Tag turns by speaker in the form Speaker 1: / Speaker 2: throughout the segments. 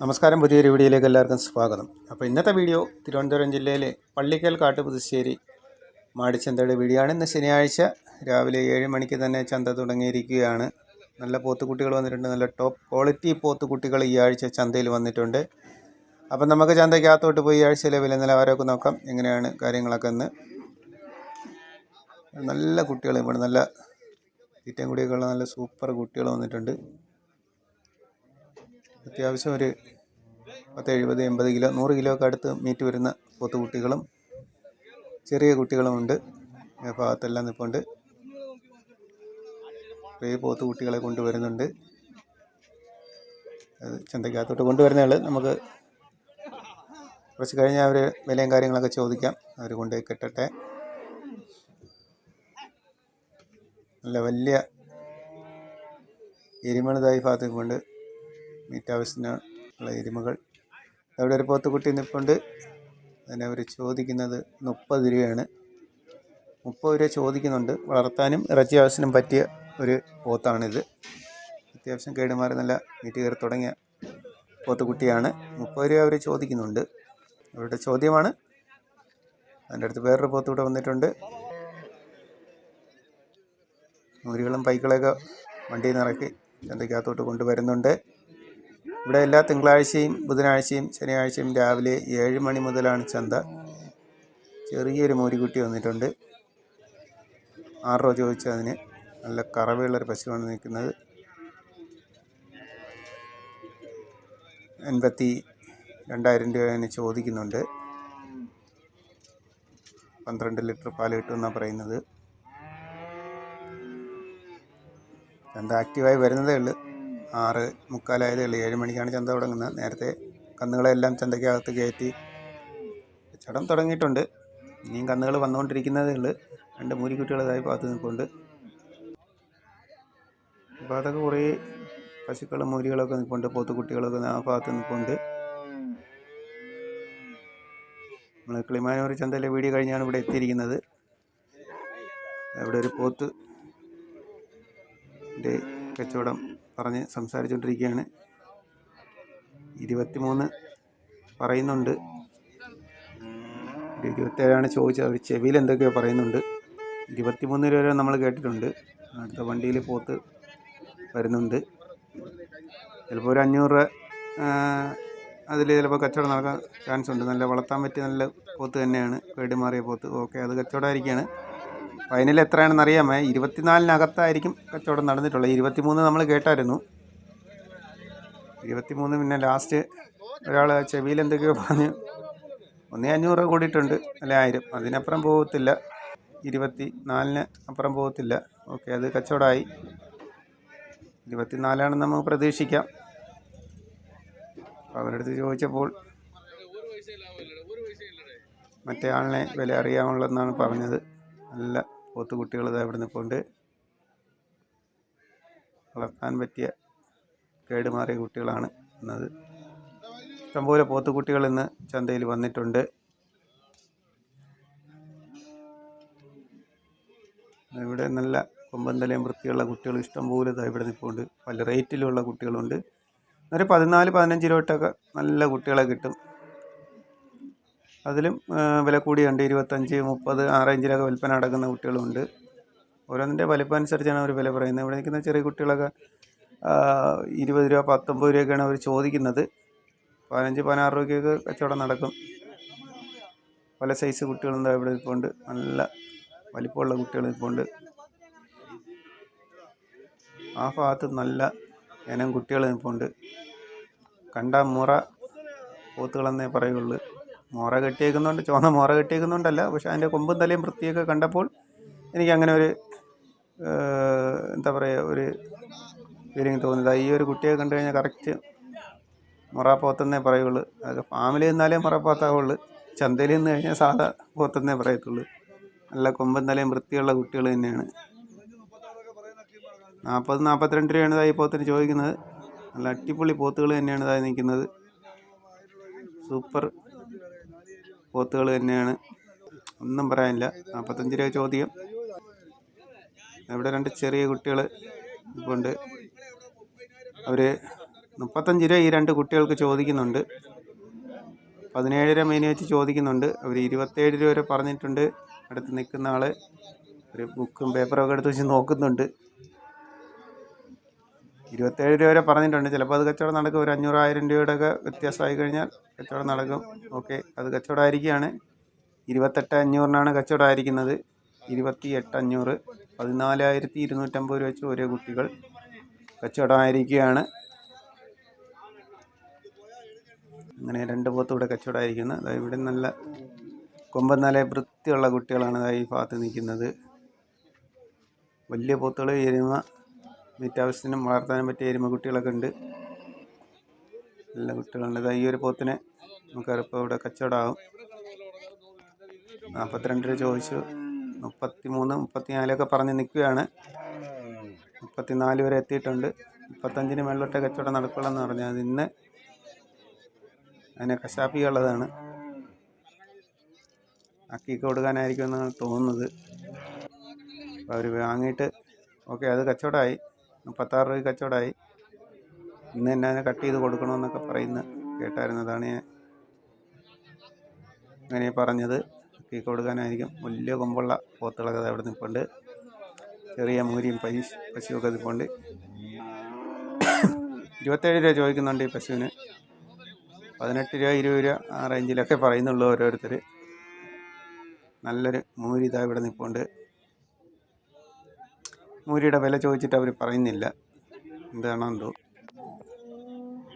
Speaker 1: നമസ്കാരം പുതിയൊരു വീഡിയോയിലേക്ക് എല്ലാവർക്കും സ്വാഗതം. അപ്പോൾ ഇന്നത്തെ വീഡിയോ തിരുവനന്തപുരം ജില്ലയിലെ പള്ളിക്കൽ കാട്ടുപുതുശ്ശേരി മാടിച്ചന്തയുടെ വീഡിയോ ഇന്ന് ശനിയാഴ്ച രാവിലെ ഏഴ് മണിക്ക് തന്നെ ചന്ത തുടങ്ങിയിരിക്കുകയാണ്. നല്ല പോത്തുകുട്ടികൾ വന്നിട്ടുണ്ട്. നല്ല ടോപ്പ് ക്വാളിറ്റി പോത്തുകുട്ടികൾ ഈ ആഴ്ച ചന്തയിൽ വന്നിട്ടുണ്ട്. അപ്പം നമുക്ക് ചന്തയ്ക്കകത്തോട്ട് പോയി ഈ ആഴ്ചയിലെ വില നിലവാരമൊക്കെ നോക്കാം. എങ്ങനെയാണ് കാര്യങ്ങളൊക്കെ എന്ന് നല്ല കുട്ടികൾ ഇവിടെ. നല്ല തീറ്റം കൂടിയൊക്കെയുള്ള നല്ല സൂപ്പർ കുട്ടികൾ വന്നിട്ടുണ്ട്. അത്യാവശ്യം ഒരു പത്ത് എഴുപത് എൺപത് കിലോ നൂറ് കിലോ ഒക്കെ അടുത്ത് മീറ്റ് വരുന്ന പോത്തുകുട്ടികളും ചെറിയ കുട്ടികളുമുണ്ട് ഭാഗത്തെല്ലാം നിൽപ്പുണ്ട് കുറേ പോത്തുകുട്ടികളെ കൊണ്ടുവരുന്നുണ്ട്. അത് ചന്തയ്ക്കകത്തോട്ട് കൊണ്ടുവരുന്നയാൾ നമുക്ക് കുറച്ച് കഴിഞ്ഞാൽ അവർ വിലയും കാര്യങ്ങളൊക്കെ ചോദിക്കാം. അവർ കൊണ്ടുപോയി കെട്ടട്ടെ. നല്ല വലിയ എരിമണതായി ഭാഗത്തേക്ക് കൊണ്ട് മീറ്റ് ആവശ്യത്തിനുള്ള എരുമകൾ. അവിടെ ഒരു പോത്തുകുട്ടി നിൽപ്പുണ്ട് അതിനെ അവർ ചോദിക്കുന്നത് മുപ്പത് രൂപയാണ്. മുപ്പത് രൂപ ചോദിക്കുന്നുണ്ട്. വളർത്താനും ഇറച്ചി ആവശ്യത്തിനും പറ്റിയ ഒരു പോത്താണിത്. അത്യാവശ്യം കേടുമാറി നല്ല മീറ്റ് കയറി തുടങ്ങിയ പോത്തുകുട്ടിയാണ് മുപ്പത് രൂപ അവർ ചോദിക്കുന്നുണ്ട്. അവരുടെ ചോദ്യമാണ്. അതിന്റെ അടുത്ത് വേറൊരു പോത്ത് കൂടെ വന്നിട്ടുണ്ട്. നൂലുകളും പൈക്കളൊക്കെ വണ്ടിയിൽ നിന്ന് ഇറക്കി ചന്തയ്ക്കകത്തോട്ട് കൊണ്ടുവരുന്നുണ്ട്. ഇവിടെ എല്ലാ തിങ്കളാഴ്ചയും ബുധനാഴ്ചയും ശനിയാഴ്ചയും രാവിലെ ഏഴ് മണി മുതലാണ് ചന്ത. ചെറിയൊരു മൂരിക്കുട്ടി വന്നിട്ടുണ്ട്. ആറ് രൂപ ചോദിച്ചതിന് നല്ല കറവയുള്ളൊരു പശുവാണ് നിൽക്കുന്നത്. എൺപത്തി രണ്ടായിരം രൂപ അതിന് ചോദിക്കുന്നുണ്ട്. പന്ത്രണ്ട് ലിറ്റർ പാൽ കിട്ടുമെന്നാണ് പറയുന്നത്. ചന്ത ആക്റ്റീവായി വരുന്നതേ ഉള്ളൂ. ആറ് മുക്കാലായതേ ഉള്ളൂ ഏഴ് മണിക്കാണ് ചന്ത തുടങ്ങുന്നത്. നേരത്തെ കന്നുകളെല്ലാം ചന്തയ്ക്കകത്ത് കയറ്റി കച്ചവടം തുടങ്ങിയിട്ടുണ്ട്. ഇനിയും കന്നുകൾ വന്നുകൊണ്ടിരിക്കുന്നതേ ഉള്ളൂ. രണ്ട് മൂലിക്കുട്ടികളതായി പാത്തു നിൽപ്പുണ്ട്. അപ്പോൾ അതൊക്കെ കുറേ പശുക്കളും മൂലികളൊക്കെ നിൽപ്പുണ്ട്. പോത്തുകുട്ടികളൊക്കെ ആ ഭാഗത്ത് നിൽപ്പുണ്ട്. നമ്മൾ കിളിമാനൂർ ചന്തയിലെ വീഡിയോ കഴിഞ്ഞാണ് ഇവിടെ എത്തിയിരിക്കുന്നത്. അവിടെ ഒരു പോത്ത് കച്ചവടം പറഞ്ഞ് സംസാരിച്ചുകൊണ്ടിരിക്കുകയാണ് ഇരുപത്തിമൂന്ന് പറയുന്നുണ്ട്. ഇരുപത്തേഴാണ് ചോദിച്ചത്. അവർ ചെവിയിൽ എന്തൊക്കെയോ പറയുന്നുണ്ട്. ഇരുപത്തിമൂന്ന് രൂപ വരെ നമ്മൾ കേട്ടിട്ടുണ്ട്. അടുത്ത വണ്ടിയിൽ പോത്ത് വരുന്നുണ്ട്. ചിലപ്പോൾ ഒരു അഞ്ഞൂറ് രൂപ അതിൽ ചിലപ്പോൾ കച്ചവടം നടക്കാൻ ചാൻസ് ഉണ്ട് നല്ല വളർത്താൻ പറ്റിയ നല്ല പോത്ത് തന്നെയാണ്. പേടി മാറിയ പോത്ത്. ഓക്കെ അത് കച്ചവടമായിരിക്കുകയാണ്. ഫൈനൽ എത്രയാണെന്ന് അറിയാമേ. ഇരുപത്തിനാലിനകത്തായിരിക്കും കച്ചവടം നടന്നിട്ടുള്ളത്. ഇരുപത്തിമൂന്ന് നമ്മൾ കേട്ടായിരുന്നു. ഇരുപത്തിമൂന്ന് പിന്നെ ലാസ്റ്റ് ഒരാൾ ചെവിയിൽ എന്തൊക്കെയോ പറഞ്ഞ് ഒന്നേ അഞ്ഞൂറ് കൂടിയിട്ടുണ്ട്. അല്ലെ ആയിരം. അതിനപ്പുറം പോകത്തില്ല ഇരുപത്തി നാലിന് അപ്പുറം പോകത്തില്ല ഓക്കെ അത് കച്ചവടമായി. ഇരുപത്തിനാലാണെന്ന് നമുക്ക് പ്രതീക്ഷിക്കാം. അവരടുത്ത് ചോദിച്ചപ്പോൾ മറ്റേ ആളിനെ വില അറിയാമുള്ളതെന്നാണ് പറഞ്ഞത്. നല്ല പോത്തുകുട്ടികൾ ഇതാ ഇവിടെ നിൽപ്പുണ്ട് വളർത്താൻ പറ്റിയ കേടുമാറിയ കുട്ടികളാണ് എന്നത് ഇഷ്ടംപോലെ പോത്തുകുട്ടികൾ ഇന്ന് ചന്തയിൽ വന്നിട്ടുണ്ട്. ഇവിടെ നല്ല കൊമ്പന്തലയും വൃത്തിയുള്ള കുട്ടികൾ ഇഷ്ടംപോലെ ഇവിടെ നിൽപ്പുണ്ട് പല റേറ്റിലുള്ള കുട്ടികളുണ്ട്. ഒരു പതിനാല് പതിനഞ്ച് രൂപ തൊട്ടൊക്കെ നല്ല കുട്ടികളെ കിട്ടും. അതിലും വില കൂടിയുണ്ട്. ഇരുപത്തഞ്ച് മുപ്പത് ആ റേഞ്ചിലൊക്കെ വിൽപ്പന നടക്കുന്ന കുട്ടികളുമുണ്ട് ഓരോന്നിന്റെ വലിപ്പം അനുസരിച്ചാണ് അവർ വില പറയുന്നത്. ഇവിടെ നിൽക്കുന്ന ചെറിയ കുട്ടികളൊക്കെ ഇരുപത് രൂപ പത്തൊമ്പത് രൂപയൊക്കെയാണ് അവർ ചോദിക്കുന്നത്. പതിനഞ്ച് പതിനാറ് രൂപയ്ക്കൊക്കെ കച്ചവടം നടക്കും. പല സൈസ് കുട്ടികളുണ്ട് ഇവിടെ നിൽപ്പുണ്ട്. നല്ല വലിപ്പമുള്ള കുട്ടികൾ നിൽപ്പുണ്ട്. ആ ഭാഗത്ത് നല്ല ഇനം കുട്ടികൾ നിൽപ്പുണ്ട്. കണ്ട മുറ പോത്തുകളെന്നേ പറയുള്ളൂ. മോറ കെട്ടിയേക്കുന്നുണ്ട് ചുവന്ന മോറ കെട്ടിയേക്കുന്നുണ്ടല്ല പക്ഷെ അതിന്റെ കൊമ്പും തലയും വൃത്തിയൊക്കെ കണ്ടപ്പോൾ എനിക്ക് അങ്ങനെ ഒരു എന്താ പറയുക ഒരു ഫീലിംഗ് തോന്നിയത്. ഈ ഒരു കുട്ടിയെ കണ്ടു കഴിഞ്ഞാൽ കറക്റ്റ് മുറ പോത്തെന്നേ പറയുള്ളൂ. അതൊക്കെ ഫാമിലി നിന്നാലേ മുറ പോത്താവുള്ളൂ. ചന്തയിൽ നിന്ന് കഴിഞ്ഞാൽ സാധാ പോത്തെന്നേ പറയത്തുള്ളൂ. നല്ല കൊമ്പും തലയും വൃത്തിയുള്ള കുട്ടികൾ തന്നെയാണ്. നാൽപ്പത് നാൽപ്പത്തിരണ്ട് രൂപയാണ് ഇതായി പോത്തിന് ചോദിക്കുന്നത്. നല്ല അടിപൊളി പോത്തുകൾ തന്നെയാണ് ഇതായി നിൽക്കുന്നത്. സൂപ്പർ. പോത്തുകൾ തന്നെയാണ്. ഒന്നും പറയാനില്ല. നാൽപ്പത്തഞ്ച് രൂപ ചോദ്യം. ഇവിടെ രണ്ട് ചെറിയ കുട്ടികൾ ഇപ്പോണ്ട് അവർ മുപ്പത്തഞ്ച് രൂപ ഈ രണ്ട് കുട്ടികൾക്ക് ചോദിക്കുന്നുണ്ട്. പതിനേഴ് രൂപ മെയിൻ വെച്ച് ചോദിക്കുന്നുണ്ട്. അവർ ഇരുപത്തേഴ് രൂപ വരെ പറഞ്ഞിട്ടുണ്ട്. അടുത്ത് നിൽക്കുന്ന ആൾ ഒരു ബുക്കും പേപ്പറൊക്കെ എടുത്ത് വെച്ച് നോക്കുന്നുണ്ട്. ഇരുപത്തേഴ് രൂപ വരെ പറഞ്ഞിട്ടുണ്ട്. ചിലപ്പോൾ അത് കച്ചവടം നടക്കും. ഒരു അഞ്ഞൂറായിരം രൂപയുടെ ഒക്കെ വ്യത്യാസമായി കഴിഞ്ഞാൽ കച്ചവടം നടക്കും. ഓക്കെ. അത് കച്ചവടമായിരിക്കുകയാണ്. ഇരുപത്തെട്ട് അഞ്ഞൂറിനാണ് കച്ചവടമായിരിക്കുന്നത്. ഇരുപത്തി എട്ട് അഞ്ഞൂറ്. പതിനാലായിരത്തി ഇരുന്നൂറ്റമ്പത് രൂപ വെച്ച് ഓരോ കുട്ടികൾ കച്ചവടമായിരിക്കുകയാണ്. അങ്ങനെ രണ്ട് പോത്തും ഇവിടെ കച്ചവടമായിരിക്കുന്നത് അതായത് ഇവിടെ നല്ല കൊമ്പൻ നല്ല വൃത്തിയുള്ള കുട്ടികളാണ് അതായത് ഈ ഭാഗത്ത് നിൽക്കുന്നത്. വലിയ പോത്തുകൾ എരുമ വീട്ടാവശ്യത്തിനും വളർത്താനും പറ്റിയ എരുമ കുട്ടികളൊക്കെ ഉണ്ട്. നല്ല കുട്ടികളുണ്ട്. ഈ ഒരു പോത്തിനെ നമുക്കറിപ്പോൾ ഇവിടെ കച്ചവടമാകും നാൽപ്പത്തിരണ്ട് രൂപ ചോദിച്ചു. മുപ്പത്തി മൂന്ന് മുപ്പത്തിനാലൊക്കെ പറഞ്ഞ് നിൽക്കുകയാണ്. മുപ്പത്തിനാല് വരെ എത്തിയിട്ടുണ്ട്. മുപ്പത്തഞ്ചിന് മേളിലോട്ടേ കച്ചവടം നടക്കുള്ളൂ എന്ന് പറഞ്ഞാൽ അത് ഇന്ന് അതിനെ കശാപ്പിയുള്ളതാണ്. അക്കി കൊടുക്കാനായിരിക്കും എന്നാണ് തോന്നുന്നത്. അപ്പോൾ അവർ വാങ്ങിയിട്ട് ഓക്കെ അത് കച്ചവടമായി. മുപ്പത്താറ് രൂപ കച്ചവടമായി. ഇന്ന് തന്നെ അതിനെ കട്ട് ചെയ്ത് കൊടുക്കണമെന്നൊക്കെ പറയുന്ന കേട്ടായിരുന്നതാണ് ഞാൻ. അങ്ങനെ പറഞ്ഞത് കേക്ക് കൊടുക്കാനായിരിക്കും. വലിയ കൊമ്പുള്ള പോത്തുകളൊക്കെ അവിടെ നിൽപ്പുണ്ട് ചെറിയ മൂരിയും പശു പശുവൊക്കെ നിൽപ്പുണ്ട് ഇരുപത്തേഴ് രൂപ ചോദിക്കുന്നുണ്ട് ഈ പശുവിന്. പതിനെട്ട് രൂപ ഇരുപത് രൂപ ആ റേഞ്ചിലൊക്കെ പറയുന്നുള്ളൂ ഓരോരുത്തർ നല്ലൊരു മൂരി ഇതാ ഇവിടെ നിൽപ്പുണ്ട് മൂരിയുടെ വില ചോദിച്ചിട്ട് അവർ പറയുന്നില്ല. എന്താണോ എന്തോ.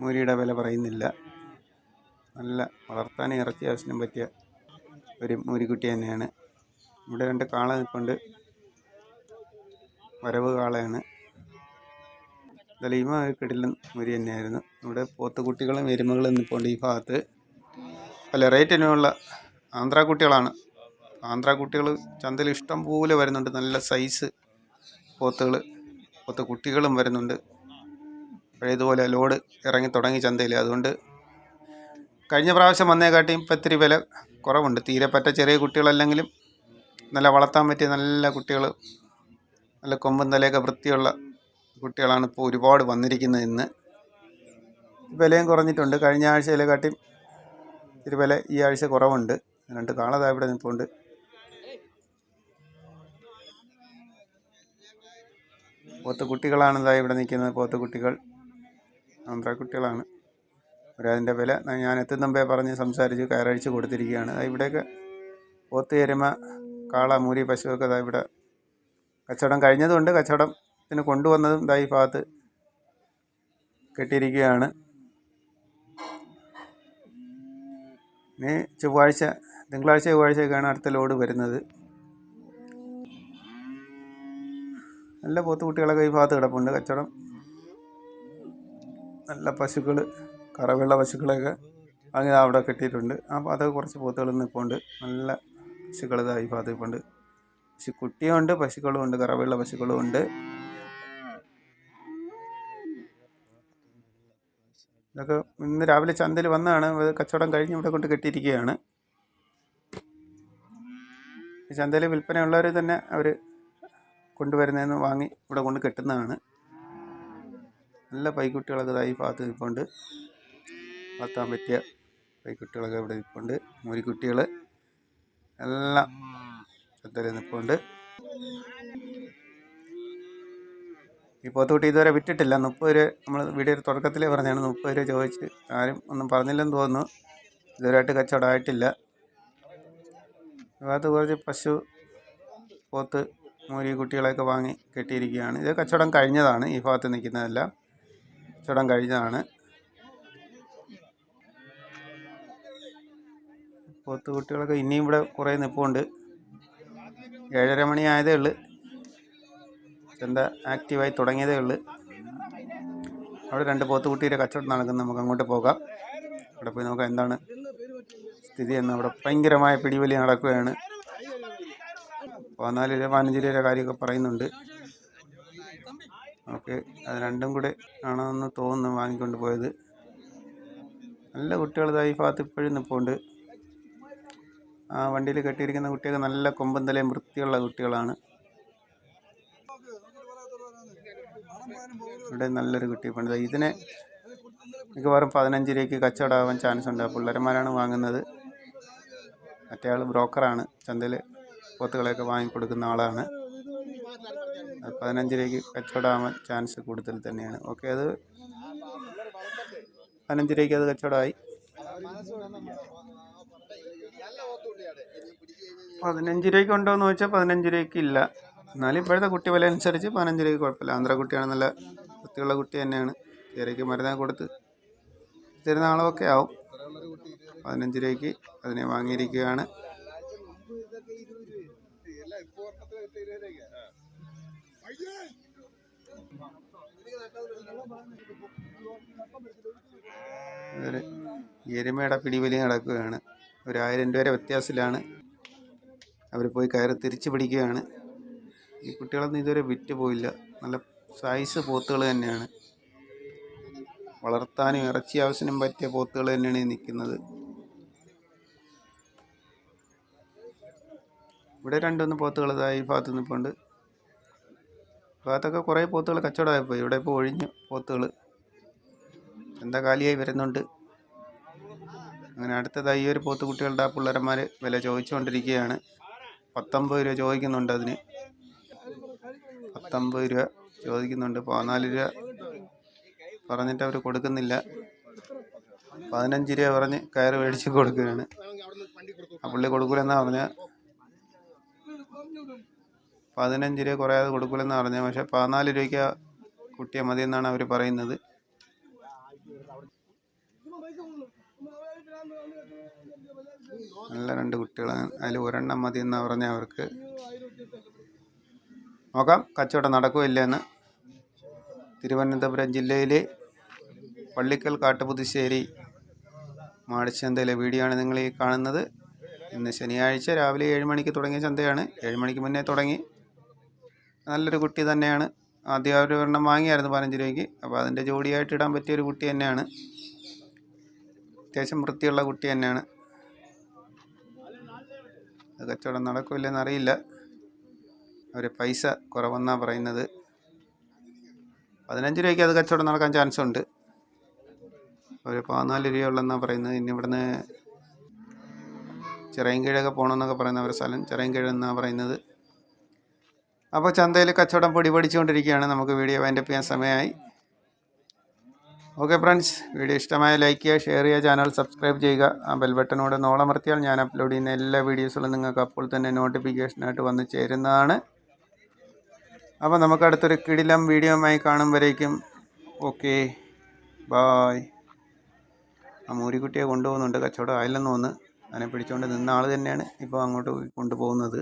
Speaker 1: മൂരിയുടെ വില പറയുന്നില്ല. നല്ല വളർത്താൻ ഇറച്ചി ആവശ്യം പറ്റിയ ഒരു മൂരിക്കുട്ടി തന്നെയാണ്. ഇവിടെ രണ്ട് കാള നിൽപ്പുണ്ട്. വരവ് കാളയാണ്. ദലീമ കിടിലൻ മുരി തന്നെയായിരുന്നു. ഇവിടെ പോത്തുകുട്ടികളും എരുമകളും നിൽപ്പുണ്ട് ഈ ഭാഗത്ത്. പല റേറ്റിനുമുള്ള ആന്ധ്ര കുട്ടികളാണ് ആന്ധ്ര കുട്ടികൾ ചന്തയിൽ ഇഷ്ടം പോലെ വരുന്നുണ്ട്. നല്ല സൈസ് പോത്തുകൾ പോത്ത് കുട്ടികളും വരുന്നുണ്ട്. പഴയതുപോലെ ലോഡ് ഇറങ്ങി തുടങ്ങി ചന്തയിൽ അതുകൊണ്ട് കഴിഞ്ഞ പ്രാവശ്യം വന്നേക്കാട്ടിയും ഇപ്പം ഇത്തിരി വില കുറവുണ്ട്. തീരെ പറ്റ ചെറിയ കുട്ടികളല്ലെങ്കിലും നല്ല വളർത്താൻ പറ്റിയ നല്ല കുട്ടികൾ നല്ല കൊമ്പും തലയൊക്കെ വൃത്തിയുള്ള കുട്ടികളാണ് ഇപ്പോൾ ഒരുപാട് വന്നിരിക്കുന്നത് ഇന്ന്. വിലയും കുറഞ്ഞിട്ടുണ്ട്. കഴിഞ്ഞ ആഴ്ചയിലെ കാട്ടിയും ഇത്തിരി വില ഈ ആഴ്ച കുറവുണ്ട്. രണ്ട് കാളതാ ഇവിടെ നിൽപ്പുണ്ട് പോത്ത് കുട്ടികളാണ് ഇതാ ഇവിടെ നിൽക്കുന്നത്. പോത്ത് കുട്ടികൾ. ആന്ധ്ര കുട്ടികളാണ്. അവരതിന്റെ വില ഞാൻ എത്തുന്ന മുമ്പേ പറഞ്ഞ് സംസാരിച്ച് കയറഴിച്ച് കൊടുത്തിരിക്കുകയാണ്. ഇവിടെയൊക്കെ പോത്ത് എരുമ കാള മൂരി പശുവൊക്കെ ഇതാ ഇവിടെ കച്ചവടം കഴിഞ്ഞതുകൊണ്ട് കച്ചവടത്തിന് കൊണ്ടുവന്നതും ഇതാ ഈ ഭാഗത്ത് കെട്ടിയിരിക്കുകയാണ്. ഇനി ചൊവ്വാഴ്ച തിങ്കളാഴ്ച ചൊവ്വാഴ്ചയൊക്കെയാണ് അടുത്ത ലോഡ് വരുന്നത്. നല്ല പോത്തുകുട്ടികളൊക്കെ ഈ ഭാഗത്ത് കിടപ്പുണ്ട്. കച്ചവടം. നല്ല പശുക്കൾ കറവുള്ള പശുക്കളൊക്കെ അങ്ങനെ അവിടെ കെട്ടിയിട്ടുണ്ട്. ആ ഭാഗത്തൊക്കെ കുറച്ച് പോത്തുകൾ നിൽപ്പുണ്ട് നല്ല പശുക്കൾ ഇതാ ഈ ഭാഗത്ത് നിൽപ്പുണ്ട് പശുക്കുട്ടിയും ഉണ്ട് പശുക്കളും ഉണ്ട് കറവുള്ള പശുക്കളും ഉണ്ട്. ഇതൊക്കെ ഇന്ന് രാവിലെ ചന്തയിൽ വന്നതാണ്. കച്ചവടം കഴിഞ്ഞ് ഇവിടെ കൊണ്ട് കെട്ടിയിരിക്കുകയാണ്. ചന്തയിൽ വിൽപ്പനയുള്ളവർ തന്നെ അവർ കൊണ്ടുവരുന്നതെന്ന് വാങ്ങി ഇവിടെ കൊണ്ട് കെട്ടുന്നതാണ്. നല്ല പൈക്കുട്ടികളൊക്കെ ഇതായി ഭാഗത്ത് നിൽപ്പുണ്ട്. വളർത്താൻ പറ്റിയ പൈക്കുട്ടികളൊക്കെ ഇവിടെ നിൽപ്പുണ്ട്. മൂരിക്കുട്ടികൾ എല്ലാം ഇത്തരം നിൽപ്പുണ്ട്. ഈ പോത്തുകുട്ടി ഇതുവരെ വിറ്റിട്ടില്ല. മുപ്പത് രൂപ നമ്മൾ വീഡിയോ തുടക്കത്തിലേ പറഞ്ഞാണ്. മുപ്പത് രൂപ ചോദിച്ച് ആരും ഒന്നും പറഞ്ഞില്ലെന്ന് തോന്നുന്നു. ഇതുവരെയായിട്ട് കച്ചവടമായിട്ടില്ല ഭാഗത്ത് കുറച്ച് പശു പോത്ത് മൂരി കുട്ടികളെയൊക്കെ വാങ്ങി കെട്ടിയിരിക്കുകയാണ്. ഇത് കച്ചവടം കഴിഞ്ഞതാണ് ഈ ഭാഗത്ത് നിൽക്കുന്നതെല്ലാം. കച്ചവടം കഴിഞ്ഞതാണ്. പോത്ത് കുട്ടികളൊക്കെ ഇനിയും ഇവിടെ കുറേ നിൽപ്പുണ്ട് ഏഴര മണി ആയതേ ഉള്ളു. ചന്ത ആക്റ്റീവായി തുടങ്ങിയതേ ഉള്ളു. അവിടെ രണ്ട് പോത്ത് കുട്ടിയുടെ കച്ചവടം നടക്കുന്നു. നമുക്ക് അങ്ങോട്ട് പോകാം. അവിടെ പോയി നമുക്ക് എന്താണ് സ്ഥിതി എന്ന് അവിടെ ഭയങ്കരമായ പിടിവലി നടക്കുകയാണ്. പതിനാല് രൂപ പതിനഞ്ച് രൂപയുടെ കാര്യമൊക്കെ പറയുന്നുണ്ട്. ഓക്കെ. അത് രണ്ടും കൂടെ ആണെന്ന് തോന്നുന്നു വാങ്ങിക്കൊണ്ട് പോയത്. നല്ല കുട്ടികൾ ഈ ഭാഗത്ത് ഇപ്പോഴും നിൽപ്പുണ്ട് ആ വണ്ടിയിൽ കെട്ടിയിരിക്കുന്ന കുട്ടിയൊക്കെ നല്ല കൊമ്പൻ തലയും വൃത്തിയുള്ള കുട്ടികളാണ്. ഇവിടെ നല്ലൊരു കുട്ടി പണിത് ഇതിനെ മിക്കവാറും പതിനഞ്ച് രൂപയ്ക്ക് കച്ചവടമാവാൻ ചാൻസ് ഉണ്ട്. പിള്ളേരന്മാരാണ് വാങ്ങുന്നത്. മറ്റേ ആൾ ബ്രോക്കറാണ് ചന്തയിൽ പോത്തുകളെയൊക്കെ വാങ്ങിക്കൊടുക്കുന്ന ആളാണ്. പതിനഞ്ച് രൂപയ്ക്ക് കച്ചവടമാവാൻ ചാൻസ് കൂടുതൽ തന്നെയാണ്. ഓക്കെ അത് പതിനഞ്ച് രൂപയ്ക്ക് അത് കച്ചവടമായി. പതിനഞ്ച് രൂപയ്ക്ക് ഉണ്ടോ എന്ന് ചോദിച്ചാൽ പതിനഞ്ച് രൂപയ്ക്ക് ഇല്ല. എന്നാലും ഇപ്പോഴത്തെ കുട്ടി വില അനുസരിച്ച് പതിനഞ്ച് രൂപയ്ക്ക് കുഴപ്പമില്ല. ആന്ധ്ര കുട്ടിയാണ് നല്ല വൃത്തിയുള്ള കുട്ടി തന്നെയാണ്. ചേരയ്ക്ക് മരുന്നൊക്കെ കൊടുത്ത് തരുന്ന ആളൊക്കെ ആവും. പതിനഞ്ച് രൂപയ്ക്ക് അതിനെ വാങ്ങിയിരിക്കുകയാണ്. ഒരു എരുമയുടെ പിടിവലി നടക്കുകയാണ്. ഒരായിരം രൂപ വരെ വ്യത്യാസത്തിലാണ് അവർ പോയി കയറി തിരിച്ചു പിടിക്കുകയാണ്. ഈ കുട്ടികളൊന്നും ഇതുവരെ വിറ്റ് പോയില്ല. നല്ല സൈസ് പോത്തുകൾ തന്നെയാണ്. വളർത്താനും ഇറച്ചി ആവശ്യത്തിനും പറ്റിയ പോത്തുകൾ തന്നെയാണ് ഈ നിൽക്കുന്നത് ഇവിടെ രണ്ടൊന്ന് പോത്തുകൾ ഈ ഭാഗത്ത് നിൽപ്പുണ്ട് ഭാഗത്തൊക്കെ കുറേ പോത്തുകൾ കച്ചവടമായിപ്പോയി. ഇവിടെ ഇപ്പോൾ ഒഴിഞ്ഞു പോത്തുകൾ. എന്താ കാലിയായി വരുന്നുണ്ട്. അങ്ങനെ അടുത്തതായി ഈ ഒരു പോത്ത് കുട്ടികളുടെ ആ പിള്ളേരന്മാർ വില ചോദിച്ചുകൊണ്ടിരിക്കുകയാണ്. പത്തൊമ്പത് രൂപ ചോദിക്കുന്നുണ്ട് അതിന്. പത്തൊമ്പത് രൂപ ചോദിക്കുന്നുണ്ട്. പതിനാല് രൂപ പറഞ്ഞിട്ട് അവർ കൊടുക്കുന്നില്ല. പതിനഞ്ച് രൂപ പറഞ്ഞ് കയറ് മേടിച്ച് കൊടുക്കുകയാണ്. ആ പുള്ളി കൊടുക്കൂലെന്നാ പറഞ്ഞ പതിനഞ്ച് രൂപ കുറയാതെ കൊടുക്കില്ലെന്ന് പറഞ്ഞത് പക്ഷെ പതിനാല് രൂപയ്ക്ക് കുട്ടിയെ കുട്ടിയെ മതിയെന്നാണ് അവർ പറയുന്നത്. നല്ല രണ്ട് കുട്ടികളാണ് അതിൽ ഒരെണ്ണം മതി എന്നാ പറഞ്ഞ അവർക്ക്. നോക്കാം. കച്ചവടം നടക്കുമില്ല എന്ന് തിരുവനന്തപുരം ജില്ലയിലെ പള്ളിക്കൽ കാട്ടുപുതുശ്ശേരി മാടിച്ചന്തയിലെ വീഡിയോ ആണ് നിങ്ങൾ ഈ കാണുന്നത്. ഇന്ന് ശനിയാഴ്ച രാവിലെ ഏഴ് മണിക്ക് തുടങ്ങിയ ചന്തയാണ്. ഏഴ് മണിക്ക് മുന്നേ തുടങ്ങി. നല്ലൊരു കുട്ടി തന്നെയാണ്. ആദ്യം അവർ ഒരെണ്ണം വാങ്ങിയായിരുന്നു പതിനഞ്ച് രൂപയ്ക്ക്. അപ്പോൾ അതിന്റെ ജോഡിയായിട്ട് ഇടാൻ പറ്റിയ ഒരു കുട്ടി തന്നെയാണ്. അത്യാവശ്യം വൃത്തിയുള്ള കുട്ടി തന്നെയാണ്. അത് കച്ചവടം നടക്കില്ലെന്ന് അറിയില്ല. അവർ പൈസ കുറവെന്നാണ് പറയുന്നത്. പതിനഞ്ച് രൂപയ്ക്ക് അത് കച്ചവടം നടക്കാൻ ചാൻസ് ഉണ്ട് ഒരു പതിനാല് രൂപയുള്ളെന്നാണ് പറയുന്നത്. ഇനി ഇവിടുന്ന് ചിറയൻകീഴൊക്കെ പോകണമെന്നൊക്കെ പറയുന്ന അവരുടെ സ്ഥലം. ചിറയൻകീഴെന്നാണ് പറയുന്നത്. അപ്പോൾ ചന്തയിൽ കച്ചവടം പൊടി പഠിച്ചുകൊണ്ടിരിക്കുകയാണ് നമുക്ക് വീഡിയോ വൈൻഡപ്പ് ചെയ്യാൻ സമയമായി. ഓക്കെ ഫ്രണ്ട്സ് വീഡിയോ ഇഷ്ടമായ ലൈക്ക് ചെയ്യുക ഷെയർ ചെയ്യുക ചാനൽ സബ്സ്ക്രൈബ് ചെയ്യുക. ആ ബെൽ ബട്ടനോട് നോളമർത്തിയാൽ ഞാൻ അപ്ലോഡ് ചെയ്യുന്ന എല്ലാ വീഡിയോസുകളും നിങ്ങൾക്ക് അപ്പോൾ തന്നെ നോട്ടിഫിക്കേഷനായിട്ട് വന്ന് ചേരുന്നതാണ്. അപ്പോൾ നമുക്ക് അടുത്തൊരു കിടിലം വീഡിയോമായി കാണും വരേക്കും. ഓക്കെ ബായ് ആ മൂരിക്കുട്ടിയെ കൊണ്ടുപോകുന്നുണ്ട്. കച്ചവടം ആയില്ലെന്ന് തോന്നുന്നു. അതിനെ പിടിച്ചുകൊണ്ട് നിന്ന ആൾ തന്നെയാണ് ഇപ്പോൾ അങ്ങോട്ട് കൊണ്ടുപോകുന്നത്.